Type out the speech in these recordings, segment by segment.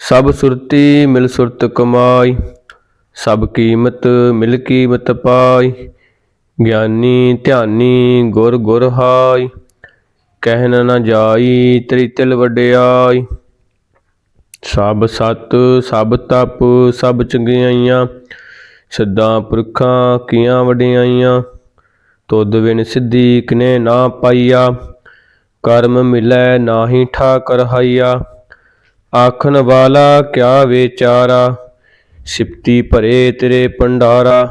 ਸਭ ਸੁਰਤੀ ਮਿਲ ਸੁਰਤ ਕਮਾਈ, ਸਭ ਕੀਮਤ ਮਿਲ ਕੀਮਤ ਪਾਈ। ਗਿਆਨੀ ਧਿਆਨੀ ਗੁਰ ਗੁਰ ਹਾਈ ਕਹਿਨ ਨ ਜਾਈ ਤੇਰੀ ਤਿਲ ਵਡਿਆਈ। ਸਭ ਸਤ, ਸਭ ਤਪ, ਸਭ ਚੰਗਿਆਈਆਂ, ਸਿੱਧਾਂ ਪੁਰਖਾਂ ਕੀਆਂ ਵਡਿਆਈਆਂ। ਤੁਧ ਵਿਨ ਸਿੱਧੀ ਕਿਨੇ ਨਾ ਪਾਈਆ, ਕਰਮ ਮਿਲੈ ਨਾਹੀ ਠਾਕਰ ਹਾਈਆ। ਆਖਣ ਵਾਲਾ ਕਿਆ ਵਿਚਾਰਾ? ਸਿਪਤੀ ਭਰੇ ਤੇਰੇ ਪੰਡਾਰਾ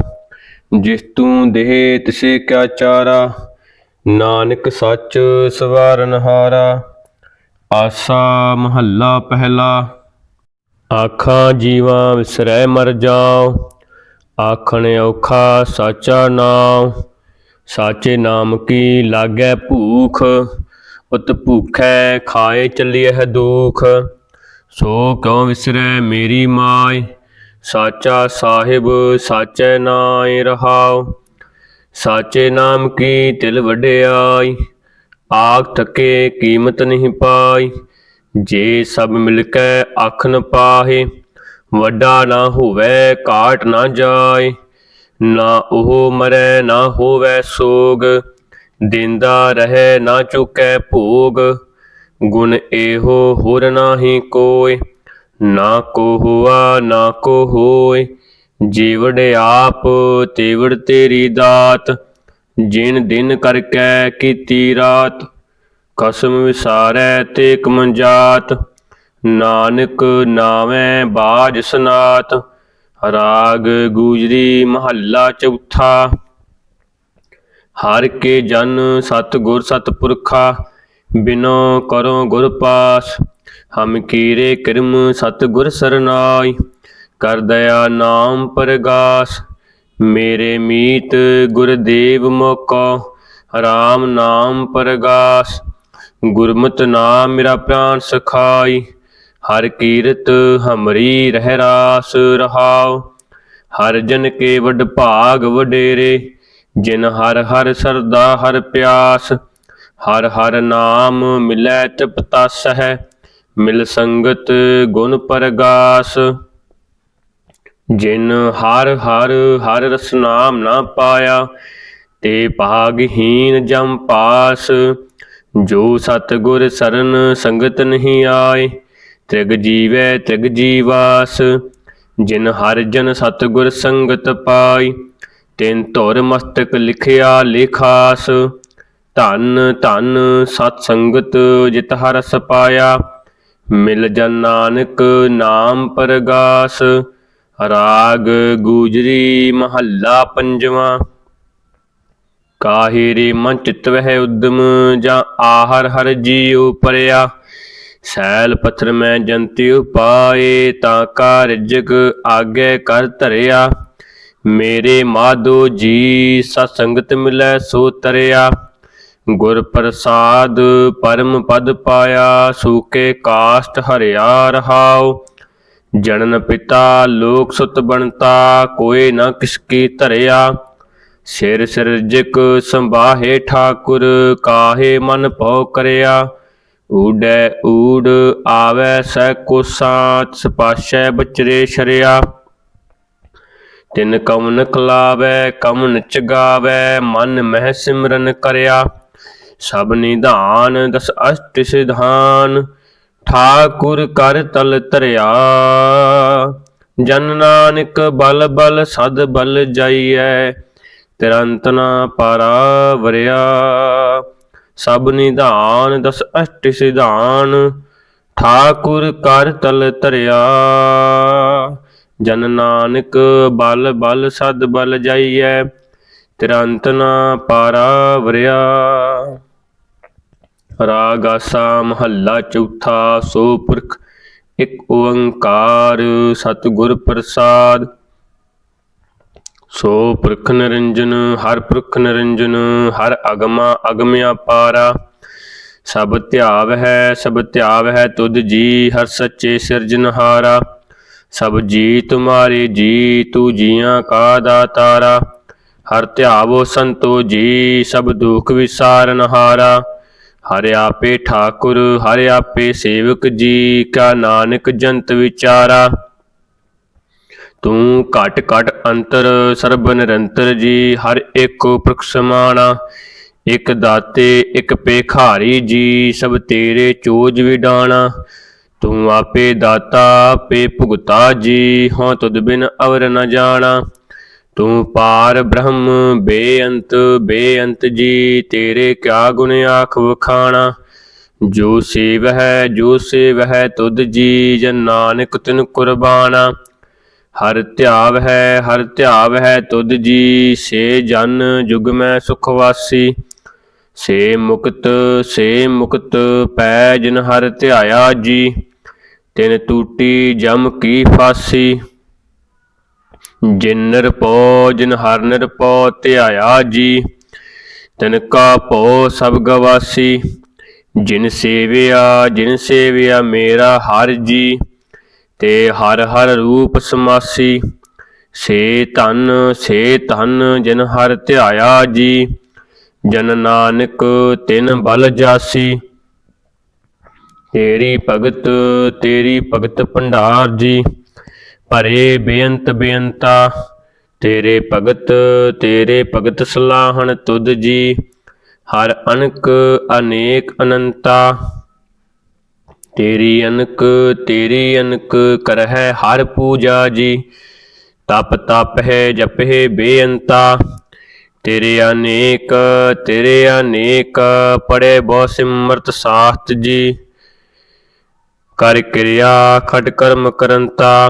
ਜਿਸ ਤੂੰ ਦੇਹ ਤਿਸੇ ਕਿਆ ਚਾਰਾ? ਨਾਨਕ ਸੱਚ ਸਵਾਰਨ ਹਾਰਾ। ਆਸਾ ਮਹੱਲਾ ਪਹਿਲਾ। ਆਖਾਂ ਜੀਵਾਂ ਵਿਸਰੈ ਮਰ ਜਾਉ। ਆਖਣ ਔਖਾ ਸਾਚਾ ਨਾਮ ਸਾਚੇ ਨਾਮ ਕੀ ਲਾਗੈ ਭੂਖ? ਉਤ ਭੂਖੈ ਖਾਏ ਚੱਲਿਐ ਦੁਖ। ਸੋ ਕਿਉ ਵਿਸਰੈ ਮੇਰੀ ਮਾਇ ਸਾਚਾ ਸਾਹਿਬ ਸਾਚੈ ਨਾਇ ਰਹਾਉ। ਸਾਚੇ ਨਾਮ ਕੀ ਤਿਲ ਵਡਿਆਈ ਆਗ ਥਕੇ ਕੀਮਤ ਨਹੀਂ ਪਾਈ। ਜੇ ਸਭ ਮਿਲ ਕੇ ਆਖ ਨ ਪਾਹੇ, ਵੱਡਾ ਨਾ ਹੋਵੇ ਕਾਟ ਨਾ ਜਾਏ। ਨਾ ਉਹ ਮਰੈ ਨਾ ਹੋਵੇ ਸੋਗ, ਦਿੰਦਾ ਰਹੇ ਨਾ ਚੁਕੈ ਭੋਗ। ਗੁਣ ਇਹੋ ਹੋਰ ਨਾਹੀ ਕੋਇ, ਨਾ ਕੋ ਹੁਆ ਨਾ ਕੋ ਹੋਏ ਜੀਵੜ ਆਪ ਤੇਵੜ ਤੇਰੀ ਦਾਤ, ਜਿਨ ਦਿਨ ਕਰਕੇ ਕੀਤੀ ਰਾਤ। ਕਸਮ ਵਿਸਾਰੈ ਤੇ ਕਮੰਜਾਤ, ਨਾਨਕ ਨਾਵੇਂ ਬਾਜ ਸਨਾਤ। ਰਾਗ ਗੂਜਰੀ ਮਹੱਲਾ ਚੌਥਾ। ਹਰ ਕੇ ਜਨ ਸਤ ਗੁਰ ਸਤ ਪੁਰਖਾ ਬਿਨੋ ਕਰੋ ਗੁਰ ਪਾਸ, ਹਮ ਕੀਰੇ ਕਿਰਮ ਸਤ ਗੁਰ ਸਰਨਾਈ। ਕਰ ਦਇਆ ਨਾਮ ਪਰਗਾਸ, ਮੇਰੇ ਮੀਤ ਗੁਰਦੇਵ ਮੋਕੋ RAM ਨਾਮ ਪਰਗਾਸ। ਗੁਰਮਤ ਨਾਮ ਮੇਰਾ ਪ੍ਰਾਨ ਸਖਾਈ, ਹਰ ਕੀਰਤ ਹਮਰੀ ਰਹਿ ਰਾਸ ਰਹਾਉ। ਹਰ ਜਨ ਕੇ ਵਡ ਭਾਗ ਵਡੇਰੇ, ਜਿਨ ਹਰ ਹਰ ਸਰਦਾ ਹਰ ਪਿਆਸ। ਹਰ ਹਰ ਨਾਮ ਮਿਲੈ ਤਪਤਸ ਹੈ ਮਿਲ ਸੰਗਤ ਗੁਣ ਪਰਗਾਸ। ਜਿਨ ਹਰ ਹਰ ਹਰ ਰਸ ਨਾਮ ਨਾ ਪਾਇਆ, ਤੇ ਭਾਗਹੀਨ ਜਮ ਪਾਸ। ਜੋ ਸਤਗੁਰ ਸਰਨ ਸੰਗਤ ਨਹੀਂ ਆਏ, ਤ੍ਰਿਗ ਜੀਵੈ ਤ੍ਰਿਗ ਜੀਵਾਸ। ਜਿਨ ਹਰ ਜਨ ਸਤਗੁਰ ਸੰਗਤ ਪਾਈ ਤਿਨ ਧੁਰ ਮਸਤਕ ਲਿਖਿਆ ਲਿਖਾਸ। ਧਨ ਧਨ ਸਤ ਸੰਗਤ ਜਿਤ ਹਰਸ ਪਾਇਆ ਮਿਲ ਜਨ ਨਾਨਕ ਨਾਮ ਪਰਗਾਸ, ਰਾਗ ਗੂਜਰੀ ਮਹੱਲਾ ਪੰਜਵਾਂ। ਕਾਹੇ ਰੇ ਮਨ ਚਿਤ ਵਹਿ ਉਦਮ ਜਾਂ ਆਹਰ ਹਰ ਜੀਉ ਪਰਿਆ, ਸੈਲ ਪੱਥਰ ਮੈਂ ਜੰਤੀ ਉਪਾਏ ਤਾਂ ਕਾ ਰਿਜਕ ਆਗੇ ਕਰ ਧਰਿਆ। ਮੇਰੇ ਮਾਧੋ ਜੀ ਸਤ ਸੰਗਤ ਮਿਲੈ ਸੋ ਤਰਿਆ। ਗੁਰ ਪ੍ਰਸਾਦ ਪਰਮ ਪਦ ਪਾਇਆ, ਸੂਕੇ ਕਾਸ਼ਟ ਹਰਿਆ ਰਹਾਉ। ਜਨਨ ਪਿਤਾ ਲੋਕ ਸੁਤ ਬਣਤਾ ਕੋਏ ਨਾ ਕਿਸ ਕੀ ਧਰਿਆ। ਸਿਰ ਸਿਰਜਕ ਸੰਭਾਹੇ ਠਾਕੁਰ, ਕਾਹੇ ਮਨ ਭਉ ਕਰਿਆ। ਊੜੈ ਊੜ ਆਵੈ ਸੈ ਕੋਸਾਂ ਸਪਾਸ਼ੈ ਬਚਰੇ ਸ਼ਰਿਆ। ਤਿਨ ਕਮਨ ਕਲਾਵੈ ਕਮਨ ਚਗਾਵੈ, ਮਨ ਮਹਿ ਸਿਮਰਨ ਕਰਿਆ। ਸਭ ਨਿਧਾਨ, ਦਸ ਅਸ਼ਟ ਸਿਧਾਨ, ਠਾਕੁਰ ਕਰ ਤਲ ਧਰਿਆ। ਜਨ ਨਾਨਕ ਬਲ ਬਲ ਸਦ ਬਲ ਜਾਈਐ, ਤਿਰੰਤ ਨਾ ਪਾਰਾ ਵਰਿਆ। ਸਭ ਨਿਧਾਨ, ਦਸ ਅਸ਼ਟ ਸਿਧਾਨ, ਠਾਕੁਰ ਕਰ ਤਲ ਧਰਿਆ। ਜਨ ਨਾਨਕ ਬਲ ਬਲ ਸਦ ਬਲ ਜਾਈਐ, ਤਿਰੰਤ ਨਾ ਪਾਰਾ ਵਰਿਆ। ਰਾਗ ਆਸਾ ਮਹੱਲਾ ਚੌਥਾ, ਸੋ ਪੁਰਖ ਇੱਕ ਓੰਕਾਰ ਸਤਿਗੁਰ ਪ੍ਰਸਾਦ। ਸੋ ਪੁਰਖ ਨਿਰੰਜਨ, ਹਰ ਪੁਰਖ ਨਿਰੰਜਨ, ਹਰ ਅਗਮਾ ਅਗਮਿਆ ਪਾਰਾ। ਸਭ ਧਿਆਵ ਹੈ, ਸਭ ਧਿਆਵ ਹੈ ਤੁਧ ਜੀ, ਹਰ ਸੱਚੇ ਸਿਰਜਨਹਾਰਾ ਸਭ ਜੀ ਤੁਮਾਰੇ ਜੀ, ਤੂ ਜੀਆਂ ਕਾ ਦਾਤਾਰਾ। ਹਰ ਧਿਆਵੋ ਸੰਤੋ ਜੀ, ਸਭ ਦੁਖ ਵਿਸਾਰਨਹਾਰਾ ਹਰਿ ਆਪੇ ਠਾਕੁਰ, ਹਰਿ ਆਪੇ ਸੇਵਕ ਜੀ, ਕਾ ਨਾਨਕ ਜੰਤ ਵਿਚਾਰਾ। ਤੂੰ ਘਟ ਘਟ ਅੰਤਰ ਸਰਬ ਨਿਰੰਤਰ ਜੀ, ਹਰ ਇੱਕ ਪੁਰਖ ਸਮਾਣਾ ਇਕ ਦਾਤੇ, ਇਕ ਪੇਖਾਰੀ ਜੀ, ਸਭ ਤੇਰੇ ਚੋਜ ਵਿਡਾਣਾ। ਤੂੰ ਆਪੇ ਦਾਤਾ, ਆਪੇ ਭੁਗਤਾ ਜੀ, ਹਉ ਤੁਧ ਬਿਨ ਅਵਰ ਨ ਜਾਣਾ। ਤੂੰ ਪਾਰ ਬ੍ਰਹਮ, ਬੇਅੰਤ ਬੇਅੰਤ ਜੀ, ਤੇਰੇ ਕਿਆ ਗੁਣ ਆਖ ਵਖਾਣਾ? ਜੋ ਸੇਵ ਹੈ ਜੋ ਸੇਵ ਹੈ ਤੁਧ ਜੀ, ਜਨ ਨਾਨਕ ਤਿਨ ਕੁਰਬਾਨਾ ਹਰ ਧਿਆਵ ਹੈ ਹਰ ਧਿਆਵ ਹੈ ਤੁਧ ਜੀ, ਸੇ ਜਨ ਜੁਗ ਮੈਂ ਸੁਖ ਵਾਸੀ। ਸੇ ਮੁਕਤ ਸੇ ਮੁਕਤ ਪੈ ਜਿਨ ਹਰ ਧਿਆਇਆ ਜੀ, ਤਿਨ ਟੂਟੀ ਜਮ ਕੀ ਫਾਸੀ। ਜਿਨ ਨਿਰਪੋ ਜਿਨ ਹਰ ਨਿਰਪੋ ਧਿਆਇਆ ਜੀ। ਤਿਨ ਕਾ ਭਉ ਸਭ ਗਵਾਸੀ। ਜਿਨ ਸੇਵਿਆ ਜਿਨ ਸੇਵਿਆ ਮੇਰਾ ਹਰ ਜੀ। ਤੇ ਹਰ ਹਰ ਰੂਪ ਸਮਾਸੀ। ਸੇ ਧਨ ਸੇ ਧਨ, ਜਿਨ ਹਰ ਧਿਆਇਆ ਜੀ। ਜਨ ਨਾਨਕ, ਤਿਨ ਬਲ ਜਾਸੀ। ਤੇਰੀ ਭਗਤ ਤੇਰੀ ਭਗਤ ਭੰਡਾਰ ਜੀ। ਭਰੇ ਬੇਅੰਤ ਬੇਅੰਤਾ, ਤੇਰੇ ਭਗਤ ਤੇਰੇ ਭਗਤ ਸਲਾਹਣ ਤੁਧ ਜੀ, ਹਰ ਅਨਕ ਅਨੇਕ ਅਨੰਤਾ। ਤੇਰੀ ਅਨਕ ਤੇਰੀ ਅਨਕ ਕਰਹਿ ਹਰ ਪੂਜਾ ਜੀ, ਤਪ ਤਪ ਹੈ ਜਪਹਿ ਬੇਅੰਤਾ। ਤੇਰੇ ਅਨੇਕ ਤੇਰੇ ਅਨੇਕ ਪੜੇ ਬਹੁ ਸਿਮਰਤ ਸਾਖਤ ਜੀ। ਕਰ ਕਿਰਿਆ ਖਟ ਕਰਮ ਕਰੰਤਾ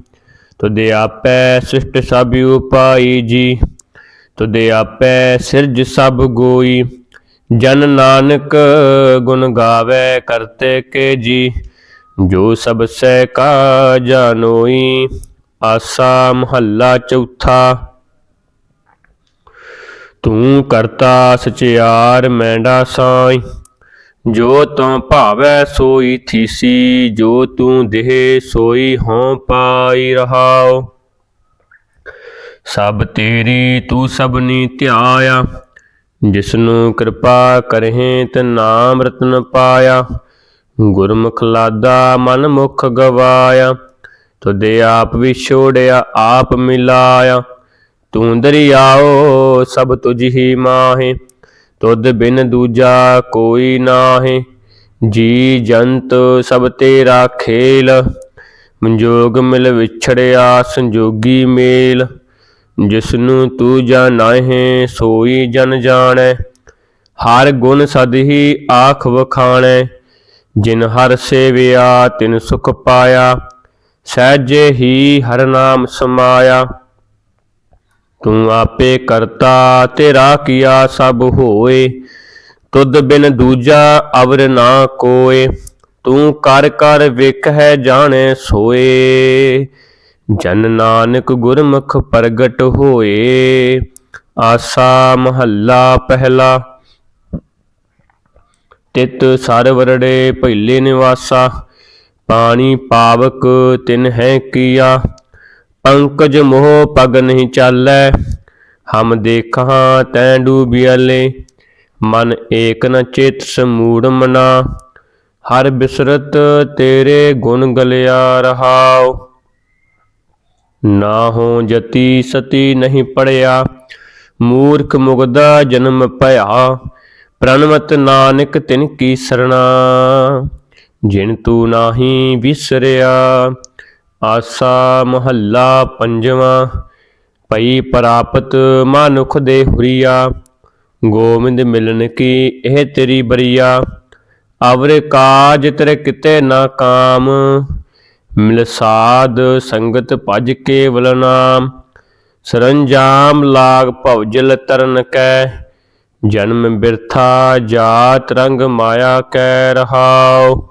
ਤੁਧ ਆਪੈ ਸਿਸ਼ਟ ਸਭ ਉਪਾਈ ਜੀ, ਤੁਧ ਆਪੈ ਸਿਰਜ ਸਭ ਗੋਈ, ਜਨ ਨਾਨਕ ਗੁਣ ਗਾਵੇ ਕਰਤੇ ਕੇ ਜੀ, ਜੋ ਸਭ ਸਹਿ ਕਾ ਜਾਨੋਈ ਆਸਾ ਮਹੱਲਾ ਚੌਥਾ। ਤੂੰ ਕਰਤਾ ਸਚਿਆਰ ਮੈਂਡਾ ਸਾਈ ਜੋ ਤੂੰ ਭਾਵੈ ਸੋਈ ਥੀਸੀ, ਜੋ ਤੂੰ ਦੇਹ ਸੋਈ ਹਉ ਪਾਈ ਰਹਾਉ। ਸਭ ਤੇਰੀ ਤੂੰ ਸਭਨੀ ਧਿਆਇਆ, ਜਿਸਨੂੰ ਕਿਰਪਾ ਕਰਹਿ ਤੇ ਨਾਮ ਰਤਨ ਪਾਇਆ। ਗੁਰਮੁਖ ਲਾਦਾ ਮਨ ਮੁਖ ਗਵਾਇਆ ਤੁਦੇ ਆਪ ਵੀ ਛੋੜਿਆ, ਆਪ ਮਿਲਾਇਆ। ਤੂੰ ਦਰਿਆਓ ਸਭ ਤੁਝ ਹੀ ਮਾਹੇ ਤੁਧ ਬਿਨ ਦੂਜਾ ਕੋਈ ਨਾਹੀ, ਜੀ ਜੰਤ ਸਭ ਤੇਰਾ ਖੇਲ। ਮੰਜੋਗ ਮਿਲ ਵਿਛੜਿਆ ਸੰਜੋਗੀ ਮੇਲ, ਜਿਸਨੂੰ ਤੂੰ ਜਾਣਾਹੇ ਸੋਈ ਜਨ ਜਾਣੈ। ਹਰ ਗੁਣ ਸਦ ਹੀ ਆਖ ਵਖਾਣੈ, ਜਿਨ ਹਰ ਸੇਵਿਆ ਤਿਨ ਸੁਖ ਪਾਇਆ। ਸਹਿਜੇ ਹੀ ਹਰ ਨਾਮ ਸਮਾਇਆ। ਤੂੰ ਆਪੇ ਕਰਤਾ ਤੇਰਾ ਕੀਆ ਸਭ ਹੋਏ। ਤੁਧ ਬਿਨ ਦੂਜਾ ਅਵਰ ਨਾ ਕੋਏ। ਤੂੰ ਕਰ ਕਰ ਵੇਖ ਹੈ ਜਾਣੇ ਸੋਏ। ਜਨ ਨਾਨਕ ਗੁਰਮੁਖ ਪ੍ਰਗਟ ਹੋਏ। ਆਸਾ ਮਹੱਲਾ ਪਹਿਲਾ। ਤਿਤ ਸਰ ਵਰੜੇ ਭੈਲੇ ਨਿਵਾਸਾ। ਪਾਣੀ ਪਾਵਕ ਤਿਨ ਹੈ ਕੀਆ। ਪੰਕਜ ਮੋਹ ਪਗ ਨਹੀਂ ਚਾਲੈ, ਹਮ ਦੇਖਾਂ ਤੈ ਡੂਬਿਆਲੇ ਮਨ ਏਕ ਨ ਚੇਤ ਸਮੂੜ ਮਨਾ, ਹਰ ਬਿਸਰਤ ਤੇਰੇ ਗੁਣ ਗਲਿਆ ਰਹਾਉ। ਨਾ ਹੋ ਜਤੀ ਸਤੀ ਨਹੀਂ ਪੜਿਆ, ਮੂਰਖ ਮੁਗਦਾ ਜਨਮ ਭਇਆ। ਪ੍ਰਣਮਤ ਨਾਨਕ ਤਿਨ ਕੀ ਸਰਣਾ, ਜਿਨ ਤੂ ਨਾਹੀ ਵਿਸਰਿਆ। ਆਸਾ ਮਹੱਲਾ ਪੰਜਵਾਂ ਪਈ ਪ੍ਰਾਪਤ ਮਾਨੁਖ ਦੇ ਹੁਰੀਆ ਗੋਬਿੰਦ ਮਿਲਨ ਕੀ ਇਹ ਤੇਰੀ ਬਰੀਆ, ਅਵਰ ਕਾਜ ਤੇਰੇ ਕਿਤੇ ਨਾ ਕਾਮ, ਮਿਲ ਸਾਧ ਸੰਗਤ ਭਜ ਕੇਵਲ ਨਾਮ, ਸਰੰਜਾਮ ਲਾਗ ਭਵਜਲ ਤਰਨ ਕੈ, ਜਨਮ ਬਿਰਥਾ ਜਾਤ ਰੰਗ ਮਾਇਆ ਕੈ ਰਹਾਉ।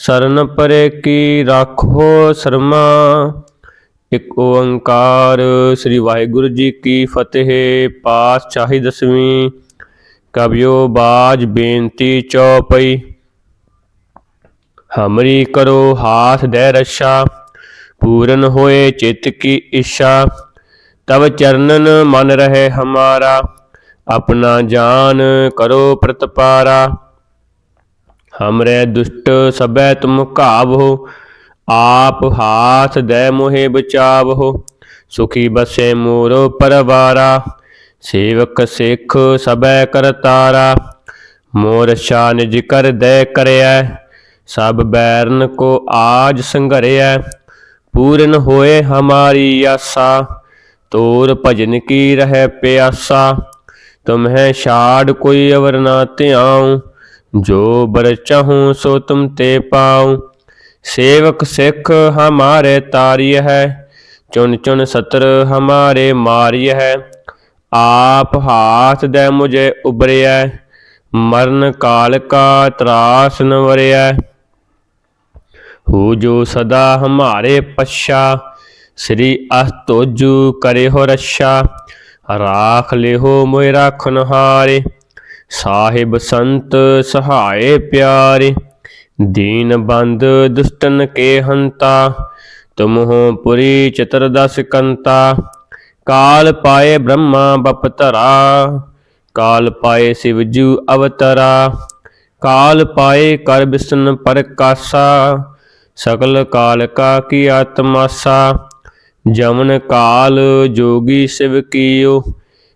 ਸਰਨ ਪਰੇ ਕੀ ਰਾਖੋ ਸ਼ਰਮਾ। ਇਕ ਓੰਕਾਰ ਸ੍ਰੀ ਵਾਹਿਗੁਰੂ ਜੀ ਕੀ ਫਤਿਹ ਪਾਸ ਚਾਹੀ ਦਸਵੀਂ। ਕਬਿਓ ਬਾਜ ਬੇਨਤੀ ਚੌਪਈ। ਹਮਰੀ ਕਰੋ ਹਾਥ ਦੇ ਰਸ਼ਾ, ਪੂਰਨ ਹੋਏ ਚਿਤ ਕੀ ਇੱਛਾ। ਤਬ ਚਰਨਨ ਮਨ ਰਹੇ ਹਮਾਰਾ, ਆਪਣਾ ਜਾਨ ਕਰੋ ਪ੍ਰਤਪਾਰਾ। ਹਮਰੇ ਦੁਸ਼ਟ ਸਬੈ ਤੁਮ ਘਾਵੋ ਆਪ ਹਾਥ ਦੇ ਮੋਹਿ ਬਚਾਵੋ ਸੁਖੀ ਬਸੇ ਮੋਰੋ ਪਰਵਾਰਾ, ਸੇਵਕ ਸਿੱਖ ਸਭੈ ਕਰਤਾਰਾ ਮੋਰ ਸ਼ਾਨ ਜਿਕਰ ਦੈ ਕਰਿਆ ਸਭ ਬੈਰਨ ਕੋ ਆਜ ਸੰਘਰਿਐ ਪੂਰਨ ਹੋਏ ਹਮਾਰੀ ਆਸਾ, ਤੋਰ ਭਜਨ ਕੀ ਰਹਿ ਪਿਆਸਾ। ਤੁਮਹਿ ਛਾੜ ਕੋਈ ਅਵਰ ਨਾ ਧਿਆਉ। ਜੋ ਬਰ ਚਾਹੂੰ ਸੋ ਤੁਮ ਤੇ ਪਾਉ। ਸੇਵਕ ਸਿੱਖ ਹਮਾਰੇ ਤਾਰਿय ਹੈ ਚੁਨ ਚੁਨ ਸਤਰ ਹਮਾਰੇ ਮਾਰਿय ਹੈ। ਆਪ ਹਾਥ ਦੇ ਮੁਝੇ ਉਬਰਿਐ ਮਰਨ ਕਾਲ ਕਾ ਤਰਾਸ ਨ ਹੋ ਜੋ ਸਦਾ ਹਮਾਰੇ ਪਛਾ, ਸ੍ਰੀ ਅਸਤੋਜੂ ਕਰੇ ਹੋ ਰੱਛਾ। ਰਾਖ ਲਿਹੋ ਮੋਇ ਰਾਖਨ ਹਾਰੇ। ਸਾਹਿਬ ਸੰਤ ਸਹਾਏ ਪਿਆਰੇ, ਦੀਨ ਬੰਦ ਦੁਸ਼ਟਨ ਕੇ ਹੰਤਾ, ਤੁਮਹੁ ਪੁਰੀ ਚਤੁਰਦਸ ਕੰਤਾ, ਕਾਲ ਪਾਏ ਬ੍ਰਹਮਾ ਬਪਤਰਾ ਕਾਲ ਪਾਏ ਸਿਵਜੂ ਅਵਤਰਾ, ਕਾਲ ਪਾਏ ਕਰ ਬਿਸ਼ਨ ਪਰਕਾਸਾ ਸਕਲ ਕਾਲ ਕਾ ਕੀ ਆਤਮਾਸਾ, ਜਮਨ ਕਾਲ ਜੋਗੀ ਸਿਵ ਕੀਓ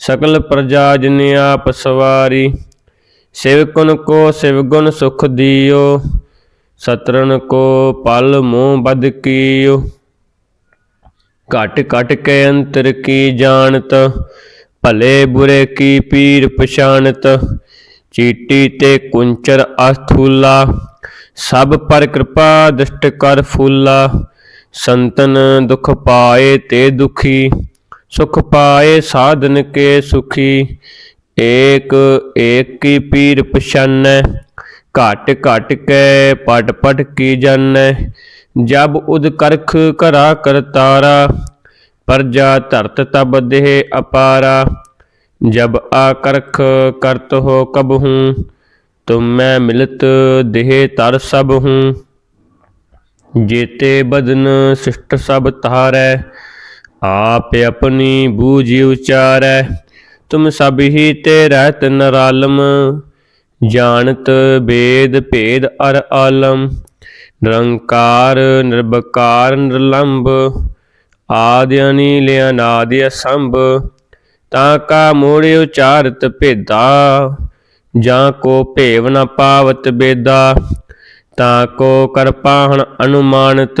ਸਕਲ ਪ੍ਰਜਾ ਜਿਨ ਆਪ ਸਵਾਰੀ ਸਿਵਕੁਨ ਕੋ ਸਿਵਗੁਣ ਸੁਖ ਦਿਓ ਸਤਰਨ ਕੋ ਪਲ ਮੋਹ ਬਦ ਕੀਓ। ਘਟ ਘਟ ਕੇ ਅੰਤਰ ਕੀ ਜਾਣਤ, ਭਲੇ ਬੁਰੇ ਕੀ ਪੀਰ ਪਛਾਨਤ ਚੀਟੀ ਤੇ ਕੁੰਚਰ ਅਸਥੂਲਾ ਸਭ ਪਰ ਕਿਰਪਾ ਦ੍ਰਿਸ਼ਟ ਕਰ ਫੂਲਾ, ਸੰਤਨ ਦੁਖ ਪਾਏ ਤੇ ਦੁਖੀ। ਸੁਖ ਪਾਏ ਸਾਧਨ ਕੇ ਸੁਖੀ, ਏਕ ਏਕ ਕੀ ਪੀਰ ਪਛਾਨੈ, ਘਟ ਘਟ ਕੇ ਪਟ ਪਟ ਕੀ ਜਨ, ਜਬ ਉਦ ਕਰਖ ਕਰਾ ਕਰਤਾਰਾ ਪਰਜਾ ਧਰਤ ਤਬ ਦੇਹ ਅਪਾਰਾ, ਜਬ ਆ ਕਰਖ ਕਰਤ ਹੋ ਕਬ ਹੂੰ, ਤੁਮ ਮੈਂ ਮਿਲਤ ਦੇਹ ਤਰ ਸਭ ਹੂੰ। ਜੇਤੇ ਬਦਨ ਸਿਸ਼ਟ ਸਭ ਤਾਰੈ ਆਪ ਆਪਣੀ ਬੂਝ ਉਚਾਰੈ, ਤੁਮ ਸਭ ਹੀ ਤੇ ਰਹਿਤ ਨਰਾਲਮ। ਜਾਣਤ ਬੇਦ ਭੇਦ ਅਰ ਆਲਮ, ਨਿਰੰਕਾਰ ਨਿਰਭਕਾਰ ਨਿਰਲੰਭ। ਆਦਿ ਅਨੀਲ ਅਨਾਦਿ ਅਸੰਭ, ਤਾਂ ਕਾ ਮੂੜ ਉਚਾਰਤ ਭੇਦਾ। ਜਾਂ ਕੋ ਭੇਵ ਨ ਪਾਵਤ ਬੇਦਾ, ਤਾਂ ਕੋ ਕਰਪਾਹਣ ਅਨੁਮਾਨਤ।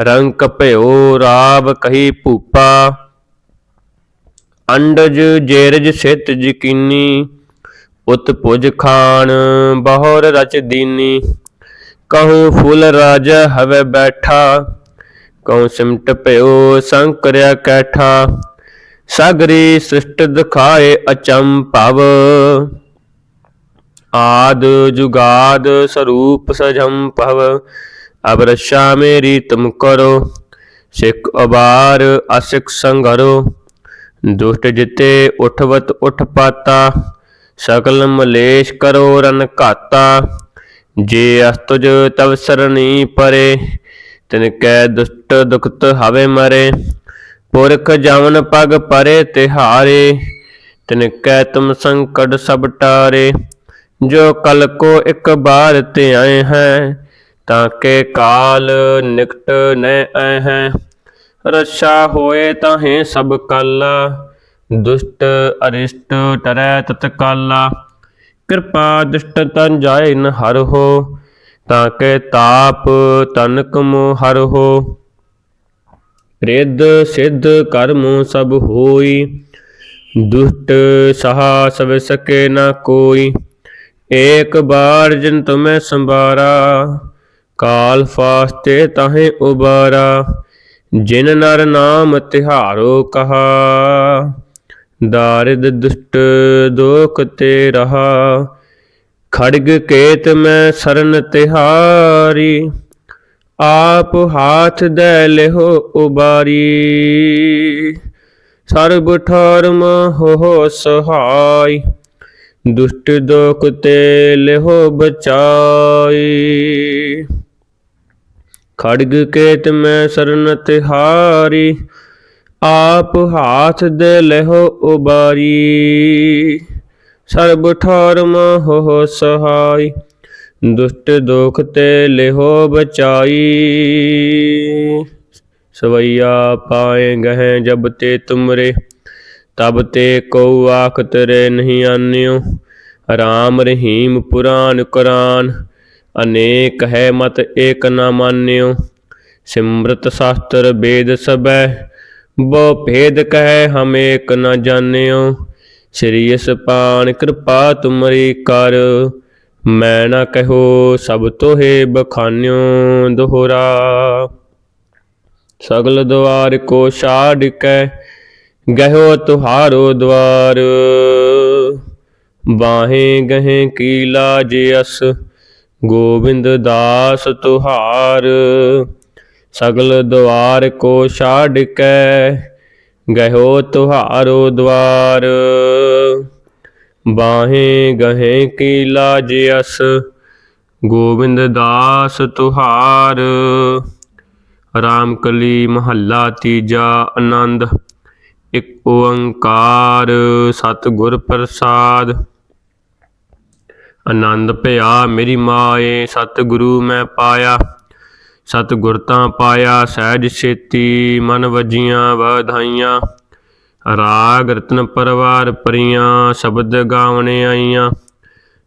ਰੰਕ ਕਪਿਓ ਰਾਵ ਕਹੀ ਭੂਪਾ। ਅੰਡਜ ਜੇਰਜ ਸਿਤ ਜਕੀਨੀ ਉਤ ਭੁਜ ਖਾਨ ਬਹੁਰ ਰਚ ਦੀਨੀ। ਕਹੂੰ ਫੁਲ ਰਾਜ ਹਵੇ ਬੈਠਾ, ਕਹੂੰ ਸਿਮਟ ਭਇਓ ਸੰਕਰਿਆ ਕੈਠਾ। ਸਗਰੀ ਸ੍ਰਿਸ਼ਟ ਦਿਖਾਏ ਅਚੰਭਵ ਆਦ ਜੁਗਾਦ ਸਰੂਪ ਸਜੰ ਭਵ। ਅਬ ਰਸ਼ਾ ਮੇਰੀ ਤੁਮ ਕਰੋ, ਸਿੱਖ ਅਬਾਰ ਅਸਿਕ ਸੰਗਰੋ। ਦੁਸ਼ਟ ਜਿਤੇ ਉਠਵਤ ਉਠ ਪਾਤਾ ਸਕਲ ਮਲੇਸ਼ ਕਰੋ ਰਨ ਘਾਤਾ। ਜੇ ਅਸਤੁਜ ਤਵ ਸਰਣੀ ਪਰੇ, ਤਿਨ ਕੈ ਦੁਸ਼ਟ ਦੁਖਤ ਹਵੇ ਮਰੇ। ਪੁਰਖ ਜਮਨ ਪਗ ਪਰੇ ਤਿਹਾਰੇ, ਤਿਨ ਕੈ ਤੁਮ ਸੰਕਟ ਸਭ ਟਾਰੇ। ਜੋ ਕਲ ਕੋ ਇੱਕ ਬਾਰ ਤੇ ਆਏ ਹੈ ਤਾਂ ਕੇ ਕਾਲ ਨਿਕਟ ਨੈ ਆਏ ਹੈ ਹੋਏ ਤਾਹੇ ਸਭ ਕਾਲਾ, ਦੁਸ਼ਟ ਅਰਿਸ਼ਟ ਟਰੈ ਤਤਕਾਲਾ ਕਿਰਪਾ ਦੁਸ਼ਟ ਤਨ ਜਾਏ ਨ ਹਰ ਹੋ, ਤਾਂ ਕੇ ਤਾਪ ਤਨਕ ਮੋ ਹਰ ਹੋ। ਰਿੱਧ ਸਿੱਧ ਕਰਮ ਸਭ ਹੋਈ, ਦੁਸ਼ਟ ਸਹਾ ਸਭ ਸਕੇ ਨਾ ਕੋਈ। ਏਕ ਬਾਰ ਜਿਨ ਤੁਮੈ ਸੰਭਾਰਾ ਕਾਲ ਫਾਸਤੇ ਤਾਹੇ ਉਬਾਰਾ, ਜਿਨ ਨਰ ਨਾਮ ਤਿਹਾਰੋ ਕਹਾ। ਦਾਰਿਦ ਦੁਸ਼ਟ ਦੋਖ ਤੇ ਰਹਾ, ਖੜਗ ਕੇਤ ਮੈਂ ਸਰਨ ਤਿਹਾਰੀ। ਆਪ ਹਾਥ ਦੇ ਲਿਹੋ ਉਬਾਰੀ। ਸਰਬ ਠਰਮ ਹੋ ਸਹਾਈ, ਦੁਸ਼ਟ ਦੋਖ ਤੇ ਲਿਹੋ ਬਚਾਈ। ਖੜਗ ਕੇਤ ਮੈਂ ਸਰਨ ਤਿਹਾਰੀ ਆਪ ਹਾਥ ਦੇ ਲਹੋ ਉਬਾਰੀ। ਸਰਬ ਠਰਮ ਹੋ ਸਹਾਈ, ਦੁਸ਼ਟ ਦੋਖ ਤੇ ਲਿਹੋ ਬਚਾਈ। ਸਵਈਆ ਪਾਏ ਗਹਿ ਜਬ ਤੇ ਤੁਮਰੇ, ਤਬ ਤੇ ਕਉ ਆਖ ਤੇਰੇ ਨਹੀਂ ਆਨਿਓ। ਰਾਮ ਰਹੀਮ ਪੁਰਾਨ ਕੁਰਾਨ ਅਨੇਕ ਹੈ ਮਤ ਏਕ ਨਾ ਮਾਨਿਓ, ਸਿਮਰਤ ਸ਼ਾਸਤਰ ਵੇਦ ਸਬੈ ਬੋ ਭੇਦ ਕਹਿ ਹਮ ਏਕ ਨ ਜਾਣਿਓ, ਸ੍ਰੀ ਇਸ ਪਾਨ ਕਿਰਪਾ ਤੁਮਰੀ ਕਰ, ਮੈਂ ਨਾ ਕਹੋ ਸਭ ਤੋਹੇ ਬਖਾਨਿਓ ਦੋਹਰਾ। ਸਗਲ ਦੁਆਰ ਕੋ ਛਾੜ ਕੇ, ਗਹਿਓ ਤੁਹਾਰੋ ਦਵਾਰ। ਬਾਹੇ ਗਹੇ ਕੀ ਲਾਜ ਅਸ ਗੋਬਿੰਦ ਦਾਸ ਤੁਹਾਰ, ਸਗਲ ਦੁਆਰ ਕੋ ਛਾੜ ਕੇ, ਗਹਿਓ ਤੁਹਾਰੋ ਦਵਾਰ। ਬਾਹੇ ਗਹੇ ਕੀ ਲਾਜ ਅਸ, ਗੋਬਿੰਦ ਦਾਸ ਤੁਹਾਰ। ਰਾਮਕਲੀ ਮਹੱਲਾ ਤੀਜਾ ਆਨੰਦ, ਇੱਕ ਓੰਕਾਰ ਸਤਿਗੁਰ ਪ੍ਰਸਾਦ। ਆਨੰਦ ਭਇਆ, ਮੇਰੀ ਮਾਏ, ਸਤਿਗੁਰੂ ਮੈਂ ਪਾਇਆ। ਸਤਿਗੁਰ ਤਾਂ ਪਾਇਆ, ਸਹਿਜ ਛੇਤੀ ਮਨ ਵਜੀਆਂ, ਵਧਾਈਆਂ। ਰਾਗ ਰਤਨ ਪਰਵਾਰ ਪਰੀਆਂ, ਸ਼ਬਦ ਗਾਵਣੇ ਆਈਆਂ।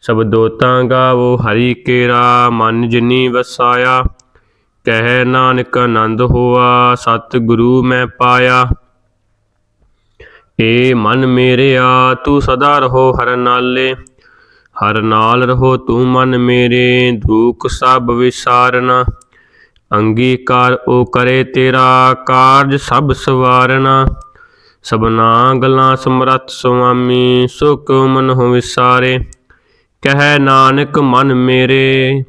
ਸ਼ਬਦੋ ਤਾਂ ਗਾਵੋ, ਹਰੀ ਕੇਰਾ, ਮਨ ਜਿਨੀ ਵਸਾਇਆ। ਕਹਿ ਨਾਨਕ ਆਨੰਦ ਹੋਆ, ਸਤਿਗੁਰੂ ਮੈਂ ਪਾਇਆ। ਏ ਮਨ ਮੇਰਿਆ ਤੂੰ ਸਦਾ ਰਹੋ ਹਰ ਨਾਲੇ। ਹਰ ਨਾਲ ਰਹੋ ਤੂੰ ਮਨ ਮੇਰੇ, ਦੁਖ ਸਭ ਵਿਸਾਰਨਾ। ਅੰਗੀਕਾਰ ਉਹ ਕਰੇ ਤੇਰਾ ਕਾਰਜ ਸਭ ਸਵਾਰਨਾ। ਸਭਨਾ ਗਲਾਂ ਸਮਰੱਥ ਸੁਆਮੀ, ਸੁਖ ਮਨ ਹੋ ਵਿਸਾਰੇ। ਕਹਿ ਨਾਨਕ ਮਨ ਮੇਰੇ,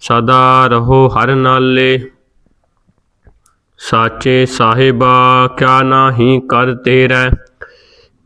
ਸਦਾ ਰਹੋ ਹਰ ਨਾਲੇ। ਸਾਚੇ ਸਾਹਿਬਾ, ਕਿਆ ਨਾਹੀ ਕਰ ਤੇਰਾ।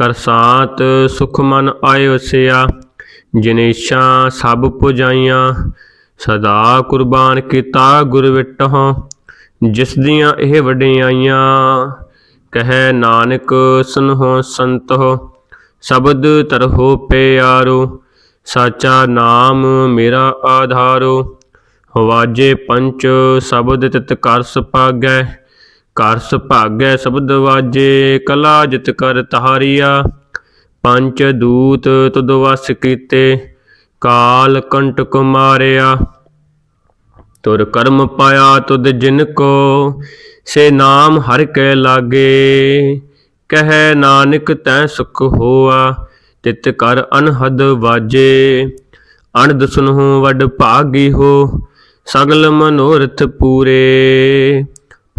ਕਰਸਾਤ ਸੁਖ ਮਨ ਆਏ ਵਸਿਆ ਜਿਨੇਸ਼ਾਂ ਸਭ ਪੁਜਾਈਆਂ, ਸਦਾ ਕੁਰਬਾਨ ਕੀਤਾ ਗੁਰ ਵਿਟਹੁ, ਜਿਸ ਦੀਆਂ ਇਹ ਵਡਿਆਈਆਂ, ਕਹੈ ਨਾਨਕ ਸੁਨਹੁ ਸੰਤੋ ਸ਼ਬਦ ਤਰਹੁ ਪਿਆਰੋ, ਸਾਚਾ ਨਾਮ ਮੇਰਾ ਆਧਾਰੋ, ਵਾਜੇ ਪੰਚ ਸ਼ਬਦ ਤਿਤ ਕਰ ਸੁਭਾਗੈ ਕਰ ਸੁਭਾਗੈ ਸ਼ਬਦ ਵਾਜੇ, ਕਲਾ ਜਿਤ ਕਰ ਤਹਾਰੀਆ। ਪੰਚ ਦੂਤ ਤੁਧ ਵਸ ਕੀਤੇ, ਕਾਲ ਕੰਟਕ ਮਾਰਿਆ ਤੁਰ ਕਰਮ ਪਾਇਆ ਤੁਧ ਜਿਨ ਕੋ, ਸੇ ਨਾਮ ਹਰ ਕੈ ਲਾਗੇ। ਕਹੈ ਨਾਨਕ ਤੈ ਸੁਖ ਹੋਆ, ਤਿਤ ਕਰ ਅਨਹਦ ਵਾਜੇ। ਅਣਦ ਸੁਨਹੁ ਵੱਡ ਭਾਗੀ ਹੋ, ਸਗਲ ਮਨੋਰਥ ਪੂਰੇ।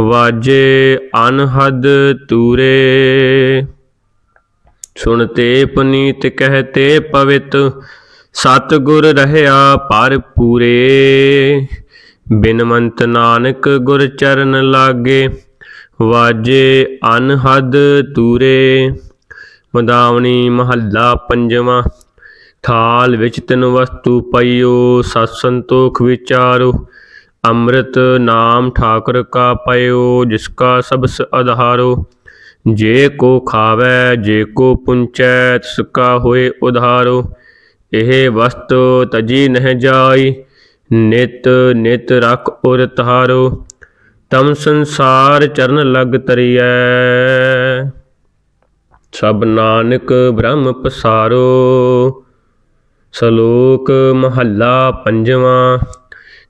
ਵਾਜੇ ਅਨਹਦ ਤੂਰੇ। ਸੁਣਤੇ ਪਨੀਤ ਕਹਤੇ ਪਵਿੱਤ ਸਤ ਗੁਰ ਰਹਿਆ ਪਰ ਪੂਰੇ। ਬਿਨਵੰਤ ਨਾਨਕ ਗੁਰ ਚਰਨ ਲਾਗੇ, ਵਾਜੇ ਅਨਹਦ ਤੂਰੇ। ਮਦਾਵਣੀ ਮਹੱਲਾ ਪੰਜਵਾਂ, ਥਾਲ ਵਿੱਚ ਤਿੰਨ ਵਸਤੂ ਪਈਓ, ਸਤ ਸੰਤੋਖ ਵਿਚਾਰੋ। ਅੰਮ੍ਰਿਤ ਨਾਮ ਠਾਕੁਰ ਕਾ ਪਇਓ, ਜਿਸ ਕਾ ਸਬਸ ਆਧਾਰੋ ਜੇ ਕੋ ਖਾਵੈ, ਜੇ ਕੋ ਪੁੰਚੈ, ਤਿਸ ਕਾ ਹੋਏ ਉਧਾਰੋ। ਇਹ ਵਸਤ ਤਜੀ ਨਹਿ ਜਾਈ, ਨਿਤ ਨਿਤ ਰਖ ਉਰ ਤਹਾਰੋ। ਤਮ ਸੰਸਾਰ ਚਰਨ ਲਗ ਤਰੀਐ। ਸਭ ਨਾਨਕ ਬ੍ਰਹਮ ਪਸਾਰੋ। ਸ਼ਲੋਕ ਮਹੱਲਾ ਪੰਜਵਾਂ।